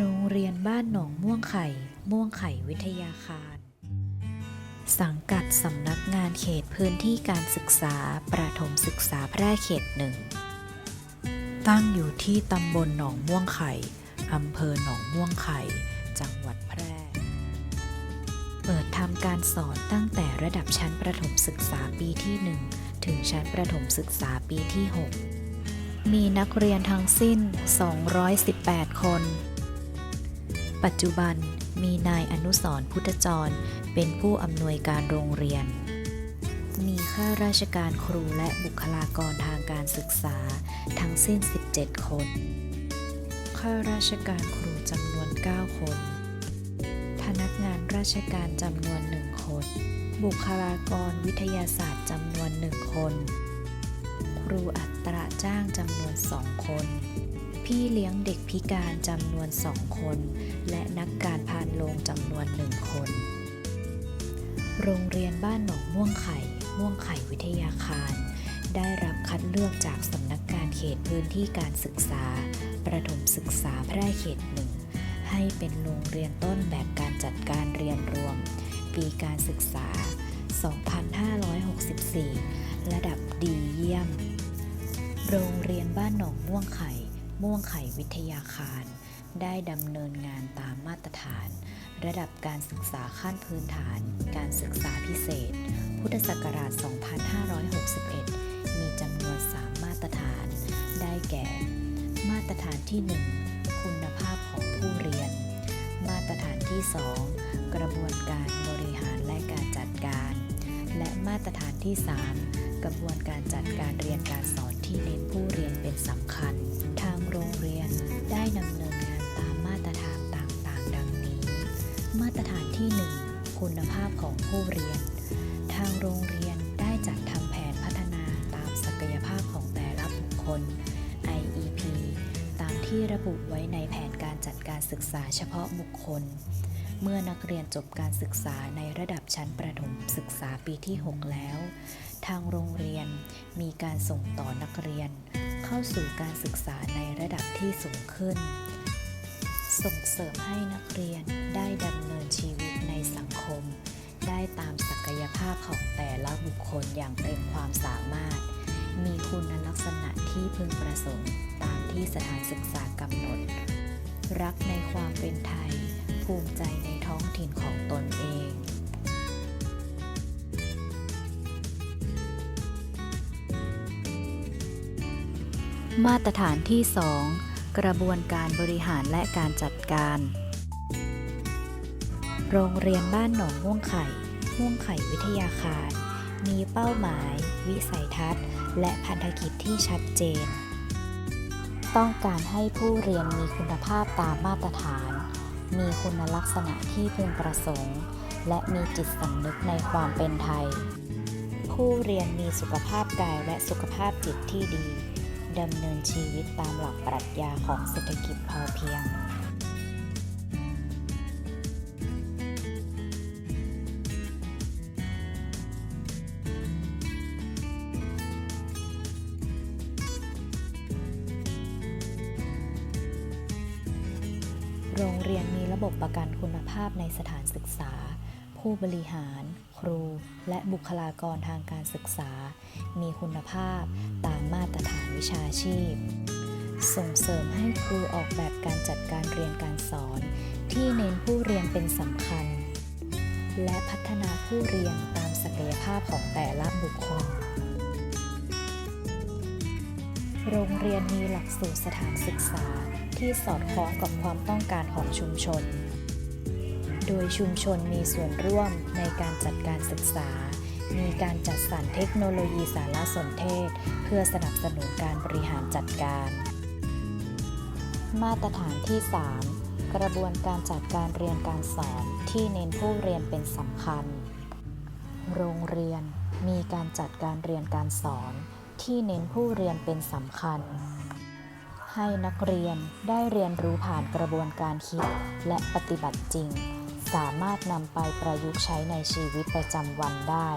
โรงเรียนบ้านหนองม่วงไข่ ม่วงไข่วิทยาคาร สังกัดสำนักงานเขตพื้นที่การศึกษา ประถมศึกษาแพร่เขตหนึ่ง ตั้งอยู่ที่ตำบลหนองม่วงไข่ อำเภอหนองม่วงไข่ จังหวัดแพร่ เปิดทำการสอนตั้งแต่ระดับชั้นประถมศึกษาปีที่ 1 ถึงชั้นประถมศึกษาปีที่ 6 มีนักเรียนทั้งสิ้น 218 คน ปัจจุบันมีนายอนุสรพุทธจร เป็นผู้อำนวยการโรงเรียน มีข้าราชการครูและบุคลากรทางการศึกษา ทั้งสิ้น 17 คน ข้าราชการครูจำนวน 9 คน พนักงานราชการจำนวน 1 คน บุคลากรวิทยาศาสตร์จำนวน 1 คน ครูอัตราจ้างจำนวน 2 คน พี่เลี้ยงเด็กพิการจำนวน2คน และนักการพานโรงจำนวน1คน โรงเรียนบ้านหนองม่วงไข่ ม่วงไข่วิทยาคาร ได้รับคัดเลือกจากสำนักงานเขตพื้นที่การศึกษา ประถมศึกษาแพร่เขตหนึ่ง ให้เป็นโรงเรียนต้นแบบการจัดการเรียนรวม ปีการศึกษา 2564 ระดับดีเยี่ยม โรงเรียนบ้านหนองม่วงไข่ ม่วงไข่วิทยาคาร ได้ดำเนินงานตามมาตรฐาน ระดับการศึกษาขั้นพื้นฐาน การศึกษาพิเศษ พุทธศักราช 2561 มีจำนวน 3 มาตรฐาน ได้แก่ มาตรฐานที่ 1 คุณภาพของผู้เรียน มาตรฐานที่ 2 กระบวนการบริหารและการจัดการ และมาตรฐานที่ 3 กระบวนการจัดการเรียนการ พของผู้เรียน ทางโรงเรียนได้จัดทำแผนพัฒนาตามศักยภาพของแต่ละบุคคล IEP ตามที่ระบุไว้ในแผนการจัดการศึกษาเฉพาะบุคคล เมื่อนักเรียนจบการศึกษาในระดับชั้นประถมศึกษาปีที่ 6 แล้ว ทางโรงเรียนมีการส่งต่อนักเรียน เข้าสู่การศึกษาในระดับที่สูงขึ้นส่งเสริมให้นักเรียนได้ดำเนินชีวิตในสังคม ได้ตามศักยภาพของแต่ละบุคคลอย่างเต็มความสามารถ มีคุณลักษณะที่พึงประสงค์ตามที่สถานศึกษากำหนด รักในความเป็นไทย ภูมิใจในท้องถิ่นของตนเองมาตรฐานที่ 2 กระบวนการบริหารและการจัดการ โรงเรียนบ้านหนองม่วงไข่ ม่วงไข่วิทยาคาร มีเป้าหมาย วิสัยทัศน์ และพันธกิจที่ชัดเจน ต้องการให้ผู้เรียนมีคุณภาพตามมาตรฐาน มีคุณลักษณะที่พึงประสงค์ และมีจิตสำนึกในความเป็นไทย ผู้เรียนมีสุขภาพกายและสุขภาพจิตที่ดีดำเนินชีวิตตามหลักปรัชญาของเศรษฐกิจพอเพียง โรงเรียนมีระบบประกันคุณภาพในสถานศึกษา ผู้บริหาร ครู และบุคลากรทางการศึกษา มีคุณภาพตามมาตรฐานวิชาชีพ ส่งเสริมให้ครูออกแบบการจัดการเรียนการสอน ที่เน้นผู้เรียนเป็นสำคัญ และพัฒนาผู้เรียนตามศักยภาพของแต่ละบุคคล โรงเรียนมีหลักสูตรสถานศึกษาที่สอดคล้องกับความต้องการของชุมชน โดยชุมชนมีส่วนร่วมในการจัดการศึกษา มีการจัดสรรเทคโนโลยีสารสนเทศ เพื่อสนับสนุนการบริหารจัดการ มาตรฐานที่ 3 กระบวนการจัดการเรียนการสอนที่เน้นผู้เรียนเป็นสำคัญ โรงเรียนมีการจัดการเรียนการสอน ที่เน้นผู้เรียนเป็นสำคัญ ให้นักเรียนได้เรียนรู้ผ่านกระบวนการคิดและปฏิบัติจริง สามารถนำไปประยุกต์ใช้ในชีวิตประจำวันได้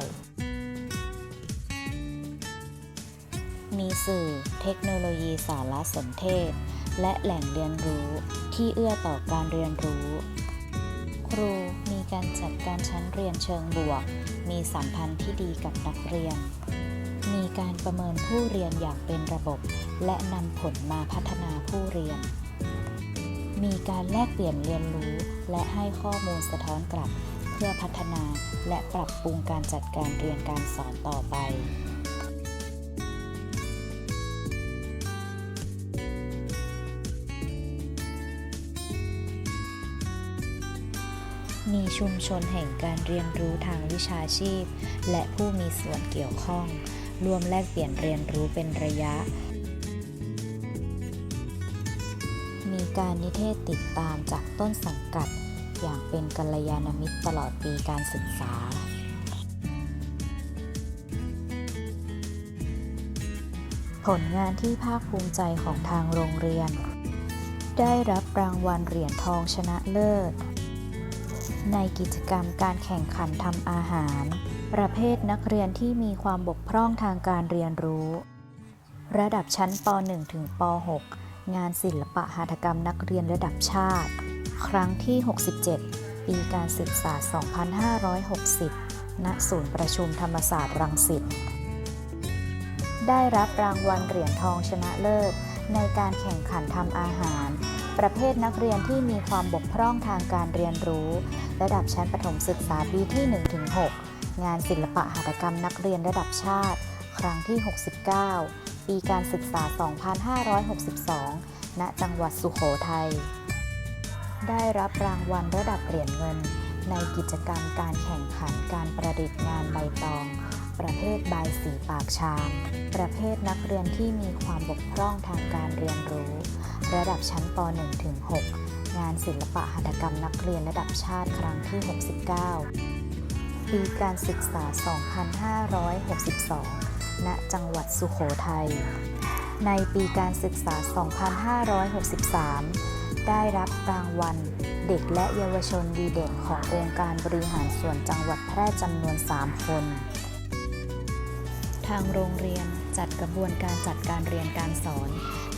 มีสื่อเทคโนโลยีสารสนเทศ และแหล่งเรียนรู้ที่เอื้อต่อการเรียนรู้ ครูมีการจัดการชั้นเรียนเชิงบวก มีสัมพันธ์ที่ดีกับนักเรียน การประเมินผู้เรียนอย่างเป็นระบบ และนำผลมาพัฒนาผู้เรียน มีการแลกเปลี่ยนเรียนรู้ และให้ข้อมูลสะท้อนกลับ เพื่อพัฒนาและปรับปรุงการจัดการเรียนการสอนต่อไปมีชุมชนแห่งการเรียนรู้ทางวิชาชีพ และผู้มีส่วนเกี่ยวข้อง รวมแลกเปลี่ยนเรียนรู้เป็นระยะ มีการนิเทศติดตามจากต้นสังกัด อย่างเป็นกัลยาณมิตรตลอดปีการศึกษา ผลงานที่ภาคภูมิใจของทางโรงเรียน ได้รับรางวัลเหรียญทองชนะเลิศ ในกิจกรรมการแข่งขันทำอาหาร ประเภทนักเรียนที่มีความบกพร่องทางการเรียนรู้ ระดับชั้นป .1 ถึงป .6 งานศิลปะหัตถกรรมนักเรียนระดับชาติ ครั้งที่ 67 ปีการศึกษา 2560 ณ ศูนย์ประชุมธรรมศาสตร์รังสิต ได้รับรางวัลเหรียญทองชนะเลิศในการแข่งขันทำอาหาร ประเภทนักเรียนที่มีความบกพร่องทางการเรียนรู้ ระดับชั้นประถมศึกษาปีที่ 1-6 งานศิลปะหัตถกรรมนักเรียนระดับชาติ ครั้งที่ 69 ปีการศึกษา 2562 ณ จังหวัดสุโขทัย ได้รับรางวัลระดับเหรียญเงิน ในกิจกรรมการแข่งขันการประดิษฐ์งานใบตอง ประเภทบายสีปากชาม ประเภทนักเรียนที่มีความบกพร่องทางการเรียนรู้ ระดับชั้นป .1 ถึง 6 งานศิลปะหัตถกรรมนักเรียนระดับชาติครั้งที่ 69 ปีการศึกษา 2562 ณ จังหวัดสุโขทัย ในปีการศึกษา 2563 ได้รับรางวัลเด็กและเยาวชนดีเด่นขององค์การบริหารส่วนจังหวัดแพร่จำนวน 3 คน ทางโรงเรียนจัดกระบวนการจัดการเรียนการสอน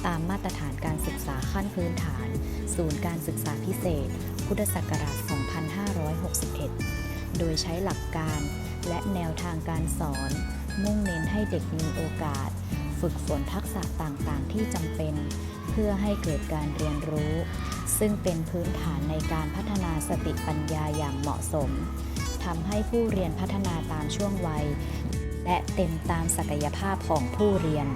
ตามมาตรฐานการศึกษาขั้นพื้นฐาน ศูนย์การศึกษาพิเศษ พุทธศักราช 2561 โดยใช้หลักการและแนวทางการสอน มุ่งเน้นให้เด็กมีโอกาส ฝึกฝนทักษะต่างๆ ที่จำเป็น เพื่อให้เกิดการเรียนรู้ ซึ่งเป็นพื้นฐานในการพัฒนาสติปัญญาอย่างเหมาะสมทำให้ผู้เรียนพัฒนาตามช่วงวัย และเต็มตามศักยภาพของผู้เรียน